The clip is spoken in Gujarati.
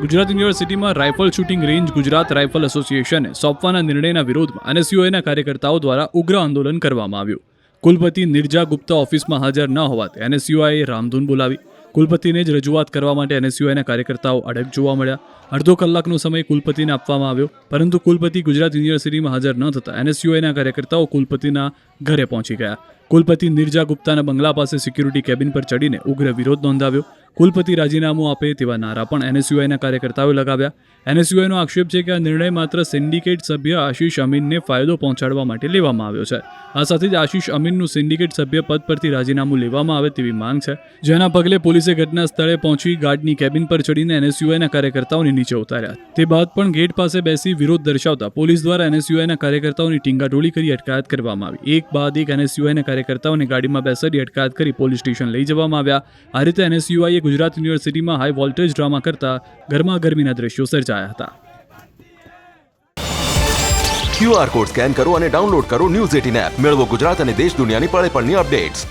ગુજરાત યુનિવર્સિટીમાં rifle shooting range Gujarat rifle એસોસિએશને સોંપવાના નિર્ણયના વિરોધમાં એનએસયુઆઈના કાર્યકર્તાઓ દ્વારા ઉગ્ર આંદોલન કરવામાં આવ્યું. કુલપતિ નિર્જા ગુપ્તા ઓફિસમાં હાજર ન હોવાથી એનએસયુઆઈએ રામધૂન બોલાવી. કુલપતિને જ રજૂઆત કરવા માટે એનએસયુઆઈના કાર્યકર્તાઓ અડગ જોવા મળ્યા. અડધો કલાકનો સમય કુલપતિને આપવામાં આવ્યો, પરંતુ કુલપતિ ગુજરાત યુનિવર્સિટીમાં હાજર ન થતાં એનએસયુઆઈના કાર્યકર્તાઓ કુલપતિના ઘરે પહોંચી ગયા. કુલપતિ નિર્જા ગુપ્તાના બંગલા પાસે સિક્યુરિટી કેબિન પર ચડીને ઉગ્ર વિરોધ નોંધાવ્યો. કુલપતિ રાજીનામું આપે તેવા નારા પણ એનએસયુઆઈના કાર્યકર્તાઓએ લગાવ્યા. એનએસયુઆઈનો આક્ષેપ છે કે આ નિર્ણય માત્ર સિન્ડિકેટ સભ્ય આશીષ અમીનને ફાયદો પહોંચાડવા માટે લેવામાં આવ્યો છે. આ સાથે જ આશીષ અમીનનું સિન્ડિકેટ સભ્ય પદ પરથી રાજીનામું લેવામાં આવે તેવી માંગ છે. જેના પગલે પોલીસે ઘટના સ્થળે પહોંચી ગાર્ડની કેબિન પર ચડીને એનએસયુઆઈના કાર્યકર્તાઓને નીચે ઉતાર્યા. તે બાદ પણ ગેટ પાસે બેસી વિરોધ દર્શાવતા પોલીસ દ્વારા એનએસયુઆઈના કાર્યકર્તાઓની ટીંગાટોળી કરી અટકાયત કરવામાં આવી. એક બાદ એક એનએસયુઆઈના કાર્યકર્તાઓને ગાડીમાં બેસાડી અટકાયત કરી પોલીસ સ્ટેશન લઈ જવામાં આવ્યા. આ રીતે એનએસયુઆઈએ ગુજરાત યુનિવર્સિટીમાં હાઈ વોલ્ટેજ ડ્રામા કરતા ગરમા ગરમીના દ્રશ્યો સર્જાયા હતા. ક્યુઆર કોડ સ્કેન કરો અને ડાઉનલોડ કરો ન્યૂઝ એટીન એપ. મેળવો ગુજરાત અને દેશ દુનિયાની પળે પળની અપડેટ્સ.